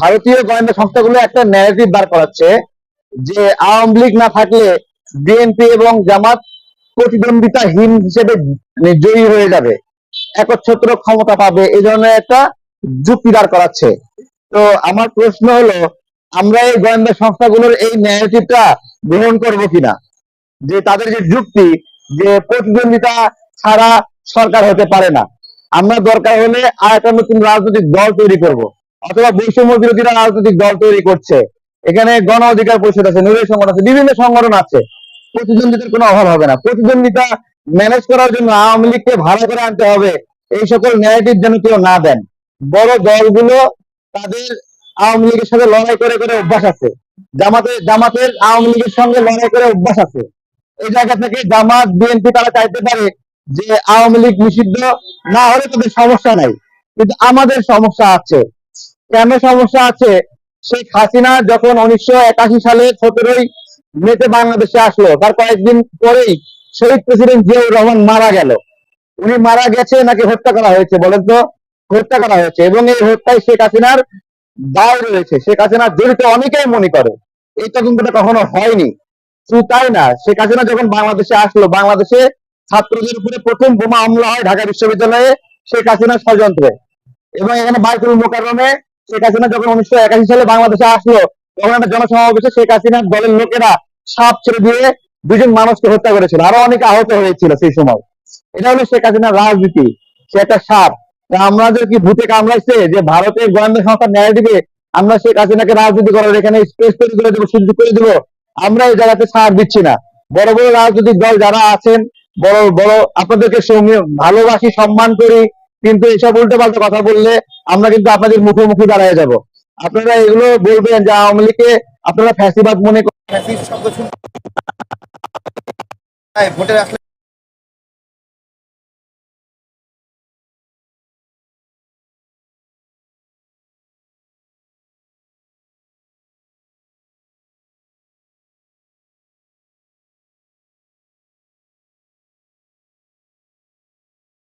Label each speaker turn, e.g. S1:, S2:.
S1: ভারতীয় গোয়েন্দা সংস্থাগুলো একটা ন্যারেটিভ বার করাচ্ছে যে আওয়ামী লীগ না থাকলে বিএনপি এবং জামাত প্রতিদ্বন্দ্বিতাহীন হিসেবে জয়ী হয়ে যাবে। একচ্ছত্র ক্ষমতা পাবে এই ধরনের একটা যুক্তি দাঁড় করাচ্ছে। তো আমার প্রশ্ন হলো, আমরা এই গোয়েন্দা সংস্থাগুলোর এই ন্যারেটিভটা গ্রহণ করব কিনা? যে তাদের যে যুক্তি যে প্রতিদ্বন্দ্বিতা ছাড়া সরকার হতে পারে না। আমরা দরকার হলে আর একটা নতুন রাজনৈতিক দল তৈরি করব। অথবা বৈষম্য বিরোধীরা রাজনৈতিক দল তৈরি করছে। এখানে গণ অধিকার পরিষদ আছে, নুরের সংগঠন আছে, বিভিন্ন সংগঠন আছে। প্রতিদ্বন্দ্বিতার কোনো অভাব হবে না। প্রতিদ্বন্দ্বিতা ম্যানেজ করার জন্য আওয়ামী লীগকে ভালো করে আনতে হবে। এই সকল ন্যারেটিভ যেন কেউ না দেন। বড় দলগুলো তাদের আওয়ামী লীগের সাথে লড়াই করে করে অভ্যাস আছে। জামাতের জামাতের আওয়ামী লীগের সঙ্গে লড়াই করে অভ্যাস আছে। এই জায়গা থেকে জামাত, বিএনপি তারা চাইতে পারে যে আওয়ামী লীগ নিষিদ্ধ না হলে তাদের সমস্যা নাই। কিন্তু আমাদের সমস্যা আছে। কেন সমস্যা আছে? শেখ হাসিনা যখন উনিশশো একাশি সালে সতেরোই মেতে বাংলাদেশে আসলো, তার কয়েকদিন পরেই শহীদ প্রেসিডেন্ট জিয়াউর রহমান মারা গেল। উনি মারা গেছে নাকি হত্যা করা হয়েছে বলেন তো? হত্যা করা হয়েছে এবং এই হত্যায় শেখ হাসিনার দায় রয়েছে। শেখ হাসিনা জড়িত অনেকেই মনে করে। এই তদন্তটা কখনো হয়নি। তাই না, শেখ হাসিনা যখন বাংলাদেশে আসলো, বাংলাদেশে ছাত্রদের উপরে প্রথম বোমা হামলা হয় ঢাকা বিশ্ববিদ্যালয়ে, শেখ হাসিনার ষড়যন্ত্রে। এবং এখানে বাইতুল মোকাররমে শেখ হাসিনা যখন উনিশশো একাশি সালে বাংলাদেশে আসলো, তখন একটা জনসমাবেশে শেখ হাসিনার দলের লোকেরা সাপ ছেড়ে দিয়ে দুজন মানুষকে হত্যা করেছিল। আরও অনেকে আহত হয়েছিল সেই সময়। এটা হলো শেখ হাসিনার রাজনীতি। সে একটা সাপ। আমাদের কি ভূতে কামড়াইছে যে ভারতের গোয়েন্দা সংস্থা ন্যায় দিবে? আমরা শেখ হাসিনাকে রাজনীতি করার এখানে স্পেস তৈরি করে দেবো, সুযোগ করে দেবো। আমরা এই জায়গাতে ছাড় দিচ্ছি না। বড় বড় রাজনৈতিক দল যারা আছেন, বড় বড় আপনাদেরকে সৌমি- ভালোবাসি, সম্মান করি। কিন্তু এসব উল্টো পাল্টা কথা বললে আমরা কিন্তু আপনাদের মুখোমুখি দাঁড়ায় যাব। আপনারা এগুলো বলবেন যে আওয়ামী লীগকে আপনারা ফ্যাসিবাদ মনে করেন।
S2: ভোটের আসলে